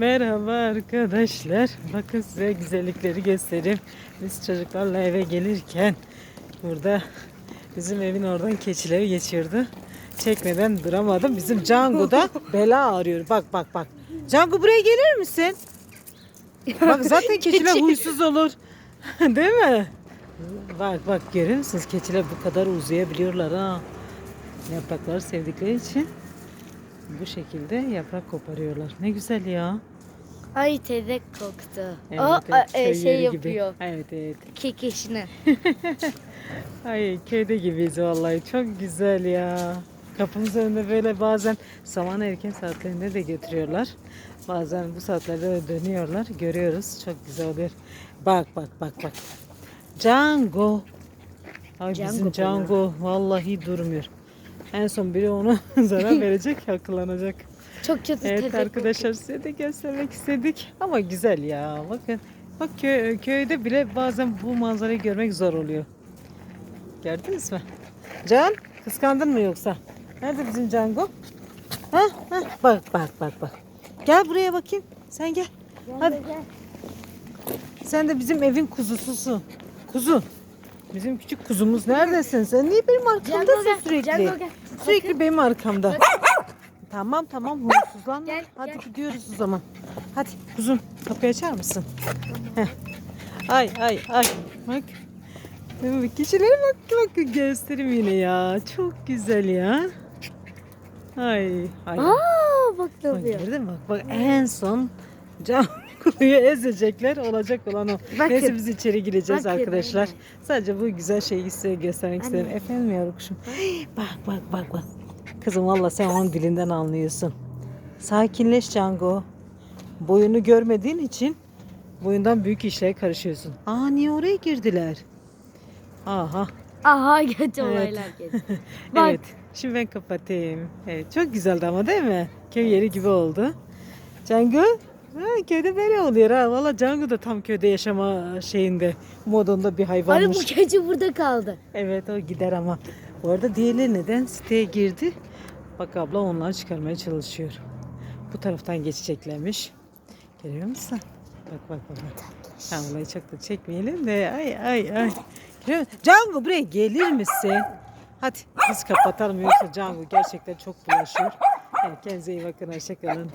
Merhaba arkadaşlar. Bakın size güzellikleri göstereyim. Biz çocuklarla eve gelirken burada bizim evin oradan keçileri geçiyordu. Çekmeden duramadım. Bizim Cangu da bela arıyor. Bak bak bak. Cangu buraya gelir misin? Bak zaten keçiler huysuz olur. Değil mi? Bak bak görüyor musunuz? Keçiler bu kadar uzayabiliyorlar ha. Yaprakları sevdikleri için bu şekilde yaprak koparıyorlar. Ne güzel ya. Ay tezek koktu. Evet, o evet, e, köy şey yeri gibi. yapıyor. Evet evet. Kekişini. Ay köyde gibiyiz vallahi. Çok güzel ya. Kapımız önünde böyle bazen saman erken saatlerinde de getiriyorlar. Bazen bu saatlerde de dönüyorlar. Görüyoruz. Çok güzel oluyor. Bak bak bak bak. Django. Ay Django bizim. Django vallahi durmuyor. En son biri onu zarar verecek, akıllanacak. Çok kötü Evet arkadaşlar size de göstermek istedik. Ama güzel ya. Bakın. Bak köy, köyde bile bazen bu manzarayı görmek zor oluyor. Gördünüz mü? Can kıskandın mı yoksa? Nerede bizim Cango? Ha, ha, bak bak bak bak. Gel buraya bakayım. Sen gel. Hadi. Sen de bizim evin kuzususun. Kuzu. Bizim küçük kuzumuz neredesin sen? Niye benim arkamdasın sürekli? Sürekli benim arkamda. Tamam tamam huysuzlanma. Gel, Hadi gel. gidiyoruz o zaman. Hadi kuzum kapıyı açar mısın? Heh. Ay ay ay. Bak. Bak kişilere bak bak göstereyim yine ya. Çok güzel ya. Ay ay. Aa bak Bak tabii. gördün mü? Bak, bak en son cam kuyu ezecekler olacak olan o. Bakın. Neyse biz içeri gireceğiz Bakın, arkadaşlar. Sadece bu güzel şeyi size göstermek istedim. Efendim yavrukuşum. Bak bak bak bak. Kızım valla sen onun dilinden anlıyorsun. Sakinleş Cango. Boyunu görmediğin için boyundan büyük işlere karışıyorsun. Aa niye oraya girdiler? Aha. Aha Evet. olaylar geldi. Bak. Evet. Şimdi ben kapatayım. Evet çok güzeldi ama değil mi? Köy yeri gibi oldu. Cangu? Ha, köyde böyle oluyor ha. Valla Cangu da tam köyde yaşama şeyinde modunda bir Arı hayvanmış. bu keçi burada kaldı. Evet o gider ama. Bu arada diğerleri neden siteye girdi? Bak abla onları çıkarmaya çalışıyor. Bu taraftan geçeceklermiş. Görüyor musun? Bak bak bak. Ha, olayı çok da çekmeyelim de. Ay ay ay. Görüyor musun? Cangu buraya gelir misin? Hadi biz kapatalım yoksa Cangu gerçekten çok bulaşıyor. Yani kendinize iyi bakın. Hoşçakalın.